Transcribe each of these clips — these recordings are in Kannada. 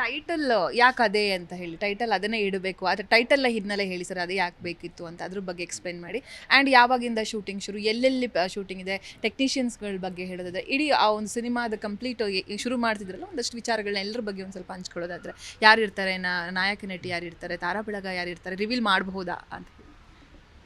ಟೈಟಲ್ ಯಾಕೆ ಅದೇ ಅಂತ ಹೇಳಿ ಟೈಟಲ್ ಅದನ್ನೇ ಇಡಬೇಕು ಆದರೆ ಟೈಟಲ್ ಹಿನ್ನೆಲೆ ಹೇಳಿ ಸರ್ ಅದೇ ಯಾಕೆ ಬೇಕಿತ್ತು ಅಂತ ಅದ್ರ ಬಗ್ಗೆ ಎಕ್ಸ್ಪ್ಲೈನ್ ಮಾಡಿ. ಆ್ಯಂಡ್ ಯಾವಾಗಿಂದ ಶೂಟಿಂಗ್ ಶುರು ಎಲ್ಲೆಲ್ಲಿ ಶೂಟಿಂಗ್ ಇದೆ ಟೆಕ್ನಿಷಿಯನ್ಸ್ಗಳ ಬಗ್ಗೆ ಹೇಳೋದಾದ್ರೆ ಇಡೀ ಆ ಒಂದು ಸಿನಿಮಾದ ಕಂಪ್ಲೀಟ್ ಶುರು ಮಾಡ್ತಿದ್ರಲ್ಲ ಒಂದಷ್ಟು ವಿಚಾರಗಳನ್ನ ಎಲ್ಲರ ಬಗ್ಗೆ ಒಂದು ಸ್ವಲ್ಪ ಹಂಚ್ಕೊಳ್ಳೋದಾದ್ರೆ ಯಾರಿರ್ತಾರೆ ನಾ ನಾಯಕ ನಟಿ ಯಾರಿರ್ತಾರೆ ತಾರಾ ಬೆಳಗ ಯಾರಿರ್ತಾರೆ ರಿವೀಲ್ ಮಾಡಬಹುದಾ ಅಂತ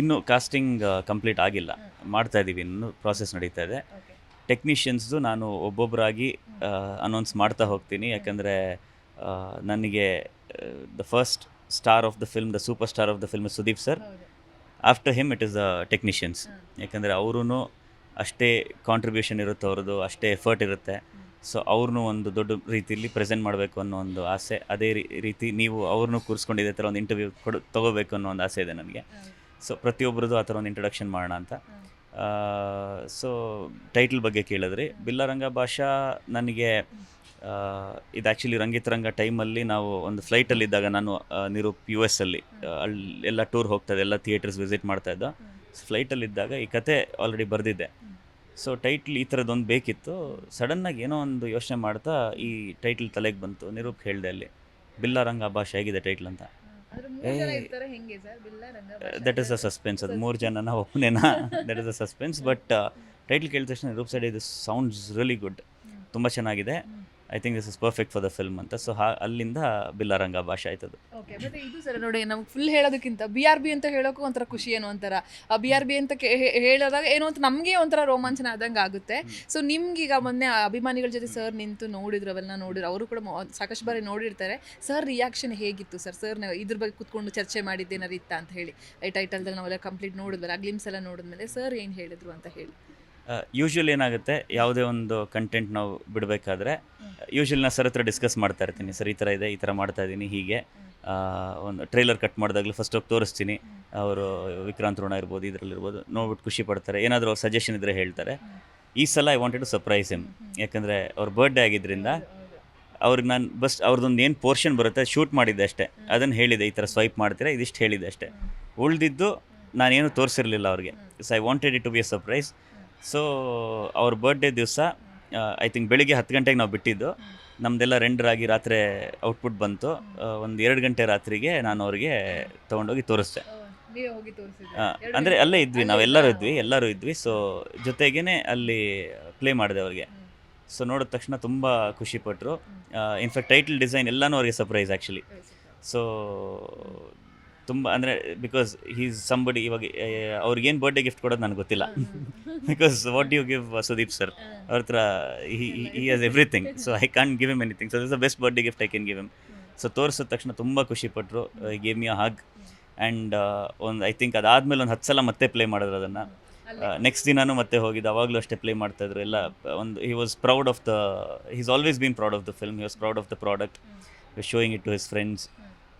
ಇನ್ನು ಕಾಸ್ಟಿಂಗ್ ಕಂಪ್ಲೀಟ್ ಆಗಿಲ್ಲ. ಮಾಡ್ತಾ ಇದ್ದೀವಿ ಇನ್ನು ಪ್ರಾಸೆಸ್ ನಡೀತಾ ಇದೆ. ಟೆಕ್ನಿಷಿಯನ್ಸ್ದು ನಾನು ಒಬ್ಬೊಬ್ಬರಾಗಿ ಅನೌನ್ಸ್ ಮಾಡ್ತಾ ಹೋಗ್ತೀನಿ ಯಾಕಂದರೆ ನನಗೆ the first star of the film the superstar of the film Sudeep sir after him it is the technicians ಯಾಕಂದರೆ ಅವರೂ ಅಷ್ಟೇ ಕಾಂಟ್ರಿಬ್ಯೂಷನ್ ಇರುತ್ತೆ ಅವ್ರದ್ದು ಅಷ್ಟೇ ಎಫರ್ಟ್ ಇರುತ್ತೆ. ಸೊ ಅವ್ರನ್ನೂ ಒಂದು ದೊಡ್ಡ ರೀತಿಯಲ್ಲಿ ಪ್ರೆಸೆಂಟ್ ಮಾಡಬೇಕು ಅನ್ನೋ ಒಂದು ಆಸೆ. ಅದೇ ರೀತಿ ನೀವು ಅವ್ರನ್ನೂ ಕೂರಿಸ್ಕೊಂಡಿದ್ದೆ ಥರ ಒಂದು ಇಂಟರ್ವ್ಯೂ ಕೊಡು ತೊಗೋಬೇಕು ಅನ್ನೋ ಒಂದು ಆಸೆ ಇದೆ ನನಗೆ. ಸೊ ಪ್ರತಿಯೊಬ್ಬರದ್ದು ಆ ಥರ ಒಂದು ಇಂಟ್ರೊಡಕ್ಷನ್ ಮಾಡೋಣ ಅಂತ. ಸೊ ಟೈಟಲ್ ಬಗ್ಗೆ ಕೇಳಿದ್ರಿ, ಬಿಲ್ಲರಂಗ ಭಾಷಾ ನನಗೆ ಇದು ಆ್ಯಕ್ಚುಲಿ ರಂಗಿತರಂಗ ಟೈಮಲ್ಲಿ ನಾವು ಒಂದು ಫ್ಲೈಟಲ್ಲಿದ್ದಾಗ ನಾನು ನಿರೂಪ್ ಯು ಎಸ್ ಅಲ್ಲಿ ಅಲ್ಲಿ ಎಲ್ಲ ಟೂರ್ ಹೋಗ್ತಾ ಇದ್ದೆ ಎಲ್ಲ ಥಿಯೇಟರ್ಸ್ ವಿಸಿಟ್ ಮಾಡ್ತಾ ಇದ್ದ. ಫ್ಲೈಟಲ್ಲಿದ್ದಾಗ ಈ ಕತೆ ಆಲ್ರೆಡಿ ಬರೆದಿದ್ದೆ ಸೊ ಟೈಟ್ಲ್ ಈ ಥರದ್ದೊಂದು ಬೇಕಿತ್ತು. ಸಡನ್ನಾಗಿ ಏನೋ ಒಂದು ಯೋಚನೆ ಮಾಡ್ತಾ ಈ ಟೈಟ್ಲ್ ತಲೆಗೆ ಬಂತು. ನಿರೂಪ್ ಹೇಳಿದೆ ಅಲ್ಲಿ, ಬಿಲ್ಲರಂಗ ಭಾಷೆ ಹೇಗಿದೆ ಟೈಟ್ಲ್ ಅಂತ? ದಟ್ ಇಸ್ ಅ ಸಸ್ಪೆನ್ಸ್ ಅದು ಮೂರು ಜನನ ಒಬ್ಬನೇನ that is a suspense but title ಕೇಳಿದ ತಕ್ಷಣ ರೂಪ್ ಸೈಡ್ ಇದು ಸೌಂಡ್ಸ್ ರಿಯಲಿ ಗುಡ್ ತುಂಬ ಚೆನ್ನಾಗಿದೆ. I think this is perfect for the film ಅಂತ. ಸೊ ಹಾ ಅಲ್ಲಿಂದ ಬಿಲ್ಲಾರಂಗ ಭಾಷೆ ಆಯ್ತದು. ಓಕೆ ಮತ್ತೆ ಇದು ಸರ್ ನೋಡಿ ನಮ್ಗೆ ಫುಲ್ ಹೇಳೋದಕ್ಕಿಂತ ಬಿ ಆರ್ ಬಿ ಅಂತ ಹೇಳೋಕ್ಕೂ ಒಂಥರ ಖುಷಿ ಏನೋ ಒಂಥರ. ಆ ಬಿ ಆರ್ ಬಿ ಅಂತ ಕೇ- ಹೇ- ಹೇಳಿದಾಗ ಏನೋ ಅಂತ ನಮಗೆ ಒಂಥರ ರೋಮಾಂಚನ ಆದಂಗೆ ಆಗುತ್ತೆ. ಸೊ ನಿಮ್ಗೀಗ ಮೊನ್ನೆ ಅಭಿಮಾನಿಗಳ ಜೊತೆ ಸರ್ ನಿಂತು ನೋಡಿದ್ರು ಅವೆಲ್ಲ ನೋಡಿದ್ರು. ಅವರು ಕೂಡ ಮೊ- ಸಾಕಷ್ಟು ಬಾರಿ ನೋಡಿರ್ತಾರೆ. ಸರ್ ರಿಯಾಕ್ಷನ್ ಹೇಗಿತ್ತು ಸರ್ ಸರ್ ಇದ್ರ ಬಗ್ಗೆ ಕುತ್ಕೊಂಡು ಚರ್ಚೆ ಮಾಡಿದ್ದೇನಾರು ಇತ್ತ ಅಂತ ಹೇಳಿ. ಈ ಟೈಟಲ್ದಲ್ಲಿ ನಾವೆಲ್ಲ ಕಂಪ್ಲೀಟ್ ನೋಡಿದ್ವಲ್ಲ ಆ ಗ್ಲಿಮ್ಸ್ ಎಲ್ಲ ನೋಡಿದ್ಮೇಲೆ ಸರ್ ಏನು ಹೇಳಿದ್ರು ಅಂತ ಹೇಳಿ. ಯೂಶ್ವಲಿ ಏನಾಗುತ್ತೆ, ಯಾವುದೇ ಒಂದು ಕಂಟೆಂಟ್ ನಾವು ಬಿಡಬೇಕಾದ್ರೆ ಯೂಶ್ವಲಿ ನಾನು ಸರ್ ಹತ್ರ ಡಿಸ್ಕಸ್ ಮಾಡ್ತಾ ಇರ್ತೀನಿ. ಸರ್ ಈ ಥರ ಇದೆ, ಈ ಥರ ಮಾಡ್ತಾ ಇದ್ದೀನಿ ಹೀಗೆ. ಒಂದು ಟ್ರೈಲರ್ ಕಟ್ ಮಾಡಿದಾಗಲೂ ಫಸ್ಟ್ ಹೋಗಿ ತೋರಿಸ್ತೀನಿ. ಅವರು ವಿಕ್ರಾಂತ್ ಋಣ ಇರ್ಬೋದು ಇದರಲ್ಲಿರ್ಬೋದು ನೋಡ್ಬಿಟ್ಟು ಖುಷಿ ಪಡ್ತಾರೆ. ಏನಾದರೂ ಅವ್ರು ಸಜೆಷನ್ ಇದ್ದರೆ ಹೇಳ್ತಾರೆ. ಈ ಸಲ I wanted to surprise him ಯಾಕಂದರೆ ಅವ್ರ ಬರ್ಡೇ ಆಗಿದ್ದರಿಂದ ಅವ್ರಿಗೆ ನಾನು ಬಸ್ ಅವ್ರದ್ದೊಂದು ಏನು ಪೋರ್ಷನ್ ಬರುತ್ತೆ ಶೂಟ್ ಮಾಡಿದ್ದೆ ಅಷ್ಟೇ. ಅದನ್ನು ಹೇಳಿದೆ, ಈ ಥರ ಸ್ವೈಪ್ ಮಾಡ್ತೀರಾ, ಇದಿಷ್ಟು ಹೇಳಿದೆ ಅಷ್ಟೇ. ಉಳಿದಿದ್ದು ನಾನೇನು ತೋರಿಸಿರಲಿಲ್ಲ ಅವ್ರಿಗೆ. So I wanted it to be a surprise so ಅವ್ರ ಬರ್ಡೇ ದಿವಸ ಐ ಥಿಂಕ್ ಬೆಳಿಗ್ಗೆ ಹತ್ತು ಗಂಟೆಗೆ ನಾವು ಬಿಟ್ಟಿದ್ದು. ನಮ್ಮದೆಲ್ಲ ರೆಂಡರ್ ಆಗಿ ರಾತ್ರಿ ಔಟ್ಪುಟ್ ಬಂತು. ಒಂದು ಎರಡು ಗಂಟೆ ರಾತ್ರಿಗೆ ನಾನು ಅವ್ರಿಗೆ ತೊಗೊಂಡೋಗಿ ತೋರಿಸ್ದೆ. ಅಂದ್ರೆ ಅಲ್ಲೇ ಇದ್ವಿ ನಾವೆಲ್ಲರೂ ಇದ್ವಿ ಎಲ್ಲರೂ ಇದ್ವಿ. ಸೊ ಜೊತೆಗೇ ಅಲ್ಲಿ ಪ್ಲೇ ಮಾಡಿದೆ ಅವ್ರಿಗೆ. ಸೊ ನೋಡಿದ ತಕ್ಷಣ ತುಂಬ ಖುಷಿಪಟ್ಟರು ಇನ್ಫ್ಯಾಕ್ಟ್ ಟೈಟಲ್ ಡಿಸೈನ್ ಎಲ್ಲನೂ ಅವ್ರಿಗೆ ಸರ್ಪ್ರೈಸ್ ಆ್ಯಕ್ಚುಲಿ ಸೊ ತುಂಬ ಅಂದರೆ ಬಿಕಾಸ್ ಹೀಸ್ ಸಂಬಡಿ ಇವಾಗ ಅವ್ರಿಗೇನು ಬರ್ಡೇ ಗಿಫ್ಟ್ ಕೊಡೋದು ನನಗೆ ಗೊತ್ತಿಲ್ಲ. Because what you give Sudeep sir ಅವ್ರ ಹತ್ರ he has everything so I can give him anything so this the best birthday gift I can give him so ತೋರಿಸಿದ ತಕ್ಷಣ ತುಂಬ ಖುಷಿಪಟ್ಟರು ಗೇಮ್ ಯು ಹಾಗ್ ಆ್ಯಂಡ್ ಒಂದು ಐ ಥಿಂಕ್ ಅದಾದಮೇಲೆ ಒಂದು ಹತ್ತು ಸಲ ಮತ್ತೆ ಪ್ಲೇ ಮಾಡಿದ್ರು ಅದನ್ನು. ನೆಕ್ಸ್ಟ್ ದಿನಾನೂ ಮತ್ತೆ ಹೋಗಿದ್ದು. ಅವಾಗಲೂ ಅಷ್ಟೇ ಪ್ಲೇ ಮಾಡ್ತಾಯಿದ್ರು ಎಲ್ಲ ಒಂದು he was proud of the he's always been proud of the film he was proud of the product showing it to his friends